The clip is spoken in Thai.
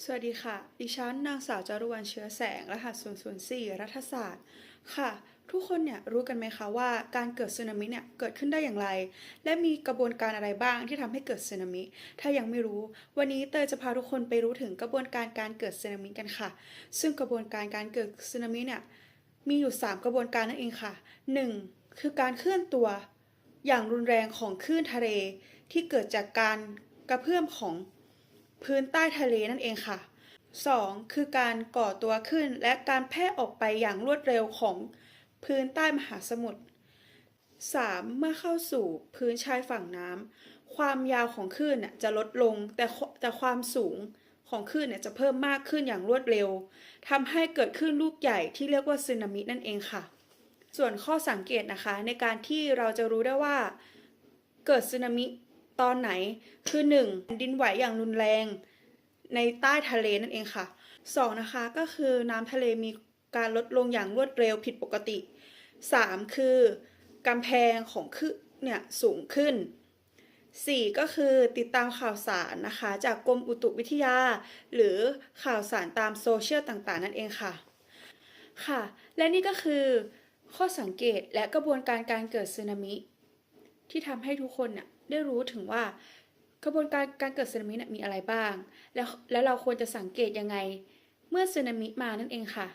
สวัสดีค่ะ ดิฉันนางสาวจารุวรรณเชื้อแสง รหัส 004 รัฐศาสตร์ ค่ะ ทุกคนเนี่ยรู้กันไหมคะว่าการเกิดสึนามิเนี่ยเกิดขึ้นได้อย่างไร และมีกระบวนการอะไรบ้างที่ทำให้เกิดสึนามิ ถ้ายังไม่รู้ วันนี้เตยจะพาทุกคนไปรู้ถึงกระบวนการการเกิดสึนามิกันค่ะ ซึ่งกระบวนการการเกิดสึนามิเนี่ยมีอยู่ 3 กระบวนการนั่นเองค่ะ 1. คือการเคลื่อนตัวอย่างรุนแรงของคลื่นทะเลที่เกิดจากการกระเพื่อมของ พื้นใต้ทะเลนั่นเองค่ะ 2. คือการก่อตัวขึ้นและการแพร่ออกไปอย่างรวดเร็วของพื้นใต้มหาสมุทร 3. เมื่อเข้าสู่พื้นชายฝั่งน้ำความยาวของคลื่นจะลดลงแต่แต่ความสูงของคลื่นจะเพิ่มมากขึ้นอย่างรวดเร็วทำให้เกิดคลื่นลูกใหญ่ที่เรียกว่าสึนามินั่นเองค่ะ ส่วนข้อสังเกตนะคะในการที่เราจะรู้ได้ว่า เกิดสึนามิ ตอนไหนคือ 1. แผ่นดินไหวอย่างรุนแรง ในใต้ทะเลนั่นเองค่ะ 2. นะคะก็คือน้ำทะเลมีการลดลงอย่างรวดเร็วผิดปกติ 3. คือกำแพงของขึ้นเนี่ยสูงขึ้น 4. ก็คือติดตามข่าวสารนะคะ จากกรมอุตุวิทยา หรือข่าวสารตามโซเชียลต่างๆ นั่นเองค่ะ ค่ะ และนี่ก็คือ ข้อสังเกตและกระบวนการการเกิดสึนามิ ที่ทำให้ทุกคนเนี่ยได้รู้ถึงว่ากระบวนการการเกิดสึนามิเนี่ยมีอะไรบ้าง แล้วแล้วเราควรจะสังเกตยังไง เมื่อสึนามิมานั่นเองค่ะ